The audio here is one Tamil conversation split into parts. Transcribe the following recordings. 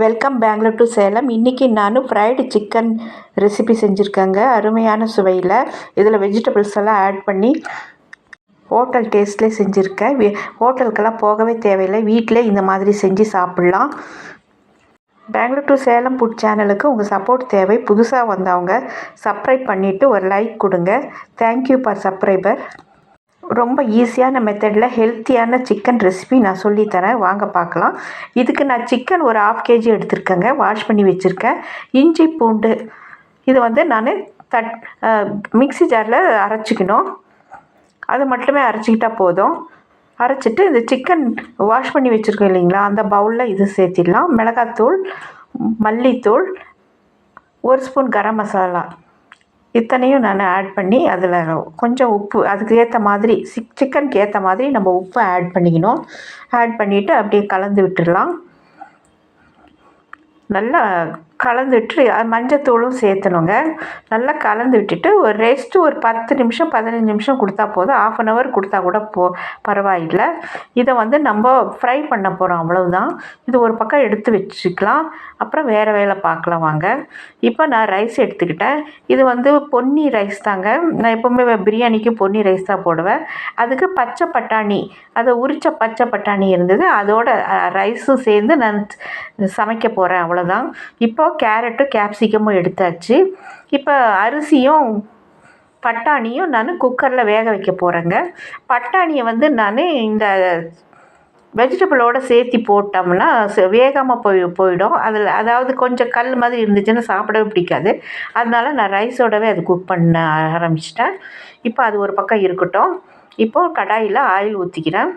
வெல்கம் பெங்களூர் டு சேலம் இன்றைக்கி நான் ஃப்ரைடு சிக்கன் ரெசிபி செஞ்சுருக்கேங்க. அருமையான சுவையில். இதில் வெஜிடபிள்ஸ் எல்லாம் ஆட் பண்ணி ஹோட்டல் டேஸ்ட்லேயே செஞ்சுருக்கேன். ஹோட்டலுக்கெல்லாம் போகவே தேவையில்லை. வீட்டிலே இந்த மாதிரி செஞ்சு சாப்பிட்லாம். பெங்களூர் டு சேலம் ஃபுட் சேனலுக்கு உங்கள் சப்போர்ட் தேவை. புதுசாக வந்தவங்க சப்ஸ்கிரைப் பண்ணிவிட்டு ஒரு லைக் கொடுங்க. தேங்க்யூ ஃபார் சப்ஸ்கிரைபர் ரொம்ப ஈஸியான மெத்தடில் ஹெல்த்தியான சிக்கன் ரெசிபி நான் சொல்லித்தரேன். வாங்க பார்க்கலாம். இதுக்கு நான் சிக்கன் ஒரு ஆஃப் கேஜி எடுத்திருக்கேங்க. வாஷ் பண்ணி வச்சுருக்கேன். இஞ்சி பூண்டு. இது வந்து நான் தட் மிக்சி ஜாரில் அரைச்சிக்கணும். அது மட்டுமே அரைச்சிக்கிட்டால் போதும். அரைச்சிட்டு இந்த சிக்கன் வாஷ் பண்ணி வச்சுருக்கோம் இல்லைங்களா? அந்த பவுலில் இது சேர்த்திடலாம். மிளகாத்தூள் மல்லித்தூள் ஒரு ஸ்பூன் கரம் மசாலா. இத்தனையும் நான் ஆட் பண்ணி அதில் கொஞ்சம் உப்பு அதுக்கு ஏற்ற மாதிரி சிக் சிக்கனுக்கு ஏற்ற மாதிரி நம்ம உப்பு ஆட் பண்ணிக்கணும். ஆட் பண்ணிவிட்டு அப்படியே கலந்து விட்டுடலாம். நல்லா கலந்துட்டு மஞ்சத்தூளும் சேர்த்தணுங்க. நல்லா கலந்து விட்டுட்டு ஒரு ரெஸ்ட்டு ஒரு பத்து நிமிஷம் பதினஞ்சு நிமிஷம் கொடுத்தா போதும். ஆஃப் அன் ஹவர் கொடுத்தா கூட போ பரவாயில்லை. இதை வந்து நம்ம ஃப்ரை பண்ண போகிறோம் அவ்வளவுதான். இது ஒரு பக்கம் எடுத்து வச்சுக்கலாம். அப்புறம் வேறு வேலை பார்க்கலாம் வாங்க. இப்போ நான் ரைஸ் எடுத்துக்கிட்டேன். இது வந்து பொன்னி ரைஸ் தாங்க. நான் எப்போவுமே பிரியாணிக்கு பொன்னி ரைஸ் தான் போடுவேன். அதுக்கு பச்சை பட்டாணி அதை உரித்த பச்சை பட்டாணி இருந்தது. அதோட ரைஸும் சேர்ந்து நான் சமைக்க போகிறேன் அவ்வளோதான் இப்போ கேரட்டும் கேப்சிகமும் எடுத்தாச்சு. இப்போ அரிசியும் பட்டாணியும் நான் குக்கரில் வேக வைக்க போகிறேங்க பட்டாணியை வந்து நான் இந்த வெஜிடபிளோட சேர்த்து போட்டோம்னா ச- வேகாமல் போய் போயிடும். அதில் அதாவது கொஞ்சம் கல் மாதிரி இருந்துச்சுன்னா சாப்பிடவே பிடிக்காது. அதனால நான் ரைஸோடவே அது குக் பண்ண ஆரம்பிச்சிட்டேன். இப்போ அது ஒரு பக்கம் இருக்கட்டும். இப்போது கடாயில் ஆயில் ஊற்றிக்கிறேன்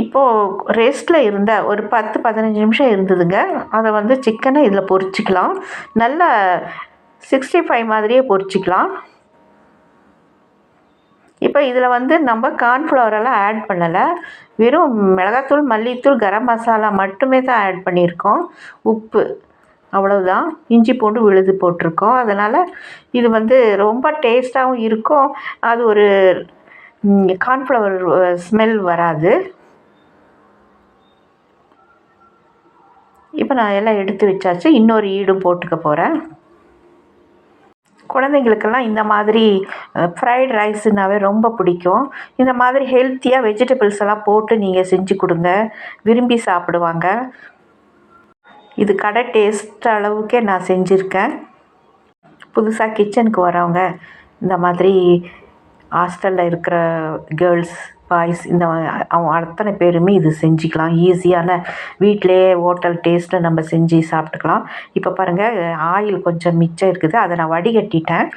இப்போது ரெஸ்ட்டில் இருந்த ஒரு பத்து பதினஞ்சு நிமிஷம் இருந்ததுங்க. அதை வந்து சிக்கனை இதில் பொரிச்சிக்கலாம். நல்லா சிக்ஸ்டி ஃபைவ் மாதிரியே பொரிச்சிக்கலாம். இப்போ இதில் வந்து நம்ம கார்ன்ஃப்ளவரெல்லாம் ஆட் பண்ணலை. வெறும் மிளகாத்தூள் மல்லித்தூள் கரம் மசாலா மட்டுமே தான் ஆட் பண்ணியிருக்கோம். உப்பு அவ்வளவுதான். இஞ்சி பூண்டு விழுது போட்டிருக்கோம். அதனால் இது வந்து ரொம்ப டேஸ்ட்டாகவும் இருக்கும். அது ஒரு கார்ன்ஃப்ளவர் ஸ்மெல் வராது. இப்போ நான் எல்லாம் எடுத்து வச்சாச்சு. இன்னொரு ஈடும் போட்டுக்க போகிறேன் குழந்தைங்களுக்கெல்லாம் இந்த மாதிரி ஃப்ரைட் ரைஸுனாவே ரொம்ப பிடிக்கும். இந்த மாதிரி ஹெல்த்தியாக வெஜிடபிள்ஸ் எல்லாம் போட்டு நீங்கள் செஞ்சு கொடுங்க. விரும்பி சாப்பிடுவாங்க. இது கடை டேஸ்ட் அளவுக்கே நான் செஞ்சுருக்கேன். புதுசாக கிச்சனுக்கு வரவங்க இந்த மாதிரி ஹாஸ்டலில் இருக்கிற கேர்ள்ஸ் பாய்ஸ் இந்த அவன் அத்தனை பேருமே இது செஞ்சுக்கலாம். ஈஸியான வீட்டிலே ஹோட்டல் டேஸ்ட்டில் நம்ம செஞ்சு சாப்பிட்டுக்கலாம். இப்போ பாருங்கள் ஆயில் கொஞ்சம் மிச்சம் இருக்குது. அதை நான் வடிகட்டிட்டேன்.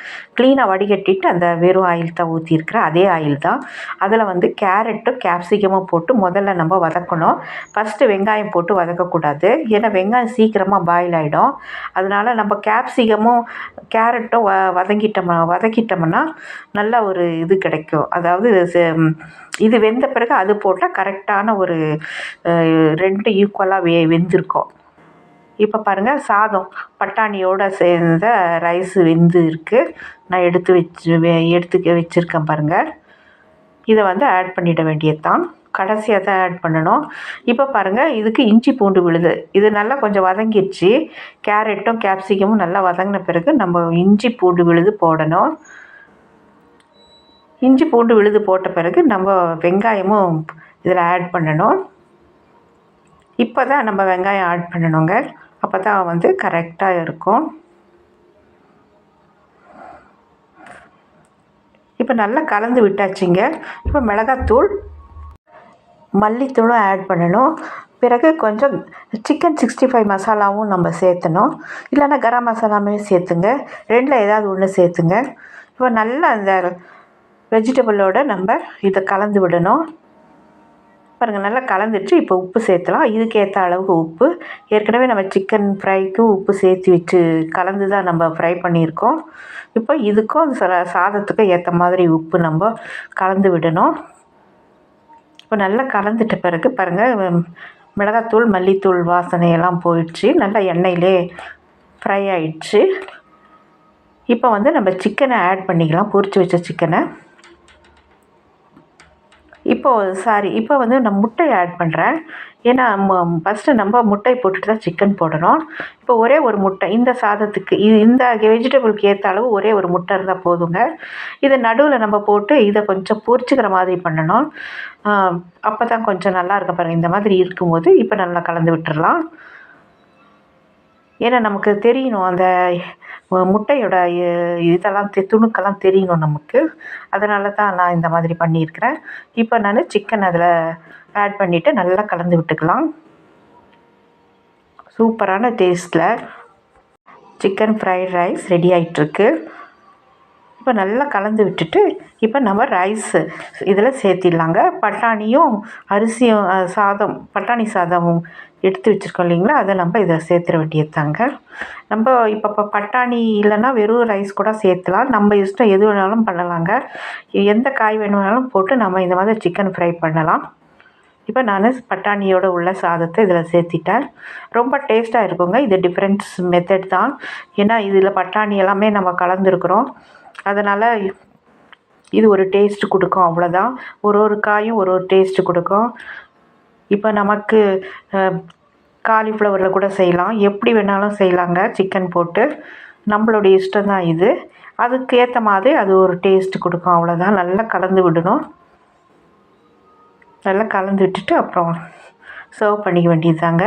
க்ளீனாக வடிகட்டிட்டு அந்த வெறும் ஆயில் தான் ஊற்றிருக்கிறேன் அதே ஆயில் தான். அதில் வந்து கேரட்டும் கேப்சிகமும் போட்டு முதல்ல நம்ம வதக்கணும். ஃபஸ்ட்டு வெங்காயம் போட்டு வதக்கக்கூடாது. ஏன்னா வெங்காயம் சீக்கிரமாக பாயில் ஆகிடும் அதனால் நம்ம கேப்சிகமும் கேரட்டும் வ வதங்கிட்டோம்னா வதக்கிட்டோம்னா நல்ல ஒரு இது கிடைக்கும். அதாவது செ- இது வெந்த பிறகு அது போட்டால் கரெக்டான ஒரு ரெண்டு ஈக்குவலாக வெ வெந்திருக்கும். இப்போ பாருங்கள் சாதம் பட்டாணியோடு சேர்ந்த ரைஸ் வெந்து இருக்குது நான் எடுத்து வச்சு வே- எடுத்து வச்சுருக்கேன் பாருங்கள் இதை வந்து ஆட் பண்ணிட வேண்டியது தான் கடைசியாக தான் ஆட் பண்ணணும். இப்போ பாருங்கள் இதுக்கு இஞ்சி பூண்டு விழுது. இது நல்லா கொஞ்சம் வதங்கிடுச்சு. கேரட்டும் கேப்சிகமும் நல்லா வதங்கின பிறகு நம்ம இஞ்சி பூண்டு விழுது போடணும். இஞ்சி பூண்டு விழுது போட்ட பிறகு நம்ம வெங்காயமும் இதில் ஆட் பண்ணணும். இப்போ தான் நம்ம வெங்காயம் ஆட் பண்ணணுங்க. அப்போ தான் வந்து கரெக்டாக இருக்கும். இப்போ நல்லா கலந்து விட்டாச்சுங்க. இப்போ மிளகாத்தூள் மல்லித்தூளும் ஆட் பண்ணணும். பிறகு கொஞ்சம் சிக்கன் சிக்ஸ்டி ஃபைவ் மசாலாவும் நம்ம சேர்த்தணும். இல்லைன்னா கரம் மசாலாமே சேர்த்துங்க. ரெண்டில் ஏதாவது ஒன்று சேர்த்துங்க. இப்போ நல்லா அந்த வெஜிடபிளோட நம்ம இதை கலந்து விடணும். பாருங்கள் நல்லா கலந்துட்டு இப்போ உப்பு சேர்த்தலாம். இதுக்கேற்ற அளவுக்கு உப்பு. ஏற்கனவே நம்ம சிக்கன் ஃப்ரைக்கு உப்பு சேர்த்து வச்சு கலந்து தான் நம்ம ஃப்ரை பண்ணியிருக்கோம். இப்போ இதுக்கும் அந்த சாதத்துக்கும் ஏற்ற மாதிரி உப்பு நம்ம கலந்து விடணும். இப்போ நல்லா கலந்துட்ட பிறகு பாருங்கள் மிளகாத்தூள் மல்லித்தூள் வாசனையெல்லாம் போயிடுச்சு. நல்லா எண்ணெயிலே ஃப்ரை ஆயிடுச்சு. இப்போ வந்து நம்ம சிக்கனை ஆட் பண்ணிக்கலாம். பொரிச்சு வச்ச சிக்கனை இப்போது சாரி இப்போ வந்து நான் முட்டை ஆட் பண்ணுறேன் ஏன்னா ஃபஸ்ட்டு நம்ம முட்டை போட்டுட்டு தான் சிக்கன் போடணும். இப்போ ஒரே ஒரு முட்டை இந்த சாதத்துக்கு இது இந்த வெஜிடபிளுக்கு ஏற்ற அளவு ஒரே ஒரு முட்டை இருந்தால் போதுங்க. இதை நடுவில் நம்ம போட்டு இதை கொஞ்சம் பொரிச்சுக்கிற மாதிரி பண்ணணும். அப்போ தான் கொஞ்சம் நல்லா இருக்க பாருங்கள் இந்த மாதிரி இருக்கும்போது இப்போ நல்லா கலந்து விட்டுடலாம் ஏன்னா நமக்கு தெரியணும். அந்த முட்டையோட இதெல்லாம் தெ துணுக்கெல்லாம் தெரியணும் நமக்கு. அதனால தான் நான் இந்த மாதிரி பண்ணியிருக்கிறேன். இப்போ நான் சிக்கன் அதில் ஆட் பண்ணிவிட்டு நல்லா கலந்து விட்டுக்கலாம். சூப்பரான டேஸ்ட்டில் சிக்கன் ஃப்ரைட் ரைஸ் ரெடி ஆகிட்டுருக்கு இப்போ நல்லா கலந்து விட்டுட்டு இப்போ நம்ம ரைஸு இதில் சேர்த்திடலாங்க. பட்டாணியும் அரிசியும் சாதம் பட்டாணி சாதமும் எடுத்து வச்சுருக்கோம் இல்லைங்களா? அதை நம்ம இதை சேர்த்துற வேண்டியது தாங்க நம்ம இப்போ இப்போ பட்டாணி இல்லைன்னா வெறும் ரைஸ் கூட சேர்த்துலாம். நம்ம இஷ்டம் எது வேணாலும் பண்ணலாங்க. எந்த காய் வேணும்னாலும் போட்டு நம்ம இந்த மாதிரி சிக்கன் ஃப்ரை பண்ணலாம். இப்போ நான் பட்டாணியோட உள்ள சாதத்தை இதில் சேர்த்திட்டேன். ரொம்ப டேஸ்ட்டாக இருக்குங்க. இது டிஃப்ரெண்ட்ஸ் மெத்தட் தான். ஏன்னா இதில் பட்டாணி எல்லாமே நம்ம கலந்துருக்குறோம். அதனால் இது ஒரு டேஸ்ட் கொடுக்கும் அவ்வளோதான் ஒரு ஒரு காயும் ஒரு ஒரு டேஸ்ட்டு கொடுக்கும். இப்போ நமக்கு காலிஃப்ளவரில் கூட செய்யலாம். எப்படி வேணாலும் செய்யலாங்க. சிக்கன் போட்டு. நம்மளுடைய இஷ்டம் தான் இது. அதுக்கு ஏற்ற மாதிரி அது ஒரு டேஸ்ட் கொடுக்கும். அவ்வளோதான் நல்லா கலந்து விடணும். நல்லா கலந்து விட்டுட்டு அப்புறம் சர்வ் பண்ணிக்க வேண்டியது தாங்க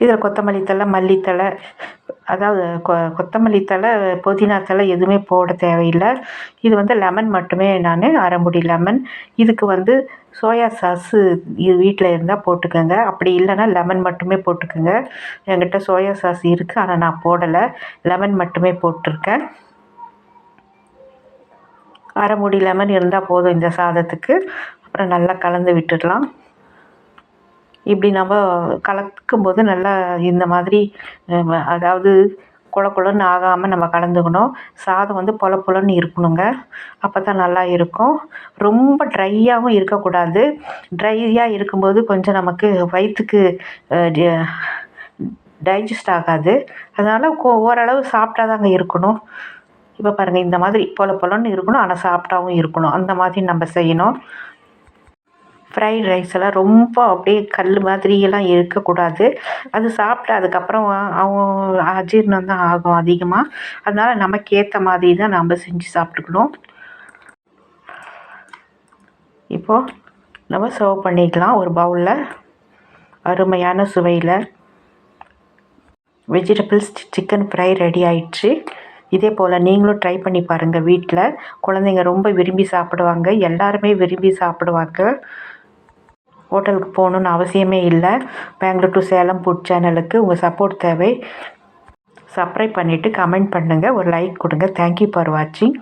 இதில் கொத்தமல்லி தழை மல்லித்தழை அதாவது கொ கொத்தமல்லி தழை புதினா தழை எதுவுமே போட தேவையில்லை. இது வந்து லெமன் மட்டுமே நான் அரைமுடி லெமன் இதுக்கு வந்து சோயா சாஸு இது வீட்டில் இருந்தால் போட்டுக்கோங்க. அப்படி இல்லைன்னா லெமன் மட்டுமே போட்டுக்கோங்க. என்கிட்ட சோயா சாஸ் இருக்குது ஆனால் நான் போடலை. லெமன் மட்டுமே போட்டிருக்கேன். அரைமுடி லெமன் இருந்தால் போதும் இந்த சாதத்துக்கு. அப்புறம் நல்லா கலந்து விட்டுடலாம். இப்படி நம்ம கலக்கும்போது நல்லா இந்த மாதிரி அதாவது குள குளன்னு ஆகாமல் நம்ம கலந்துக்கணும். சாதம் வந்து பொல பொலன்னு இருக்கணுங்க. அப்போ தான் நல்லா இருக்கும். ரொம்ப ட்ரையாகவும் இருக்கக்கூடாது. ட்ரையாக இருக்கும்போது கொஞ்சம் நமக்கு வயிற்றுக்கு டைஜஸ்ட் ஆகாது. அதனால் ஓரளவு சாப்பிட்டா தாங்க இருக்கணும். இப்போ பாருங்கள் இந்த மாதிரி பொல பொலன்னு இருக்கணும். ஆனால் சாப்பிட்டாவும் இருக்கணும். அந்த மாதிரி நம்ம செய்யணும். ஃப்ரைட் ரைஸ் எல்லாம் ரொம்ப அப்படியே கல் மாதிரியெல்லாம் இருக்கக்கூடாது. அது சாப்பிட்டு அதுக்கப்புறம் அவங்க அஜீர்ணம் தான் ஆகும் அதிகமாக அதனால் நமக்கு ஏற்ற மாதிரி தான் நம்ம செஞ்சு சாப்பிட்டுக்கணும். இப்போது நம்ம சர்வ் பண்ணிக்கலாம் ஒரு பவுலில் அருமையான சுவையில். வெஜிடபிள்ஸ் சிக்கன் ஃப்ரை ரெடி ஆயிடுச்சு. இதே போல் நீங்களும் ட்ரை பண்ணி பாருங்கள் வீட்டில் குழந்தைங்க ரொம்ப விரும்பி சாப்பிடுவாங்க. எல்லாருமே விரும்பி சாப்பிடுவாங்க. ஹோட்டலுக்கு போகணுன்னு அவசியமே இல்லை. பெங்களூர் டு சேலம் ஃபுட் சேனலுக்கு உங்கள் சப்போர்ட் தேவை. சப்ஸ்கிரைப் பண்ணிவிட்டு கமெண்ட் பண்ணுங்கள் ஒரு லைக் கொடுங்க. தேங்க்யூ ஃபார் வாட்சிங்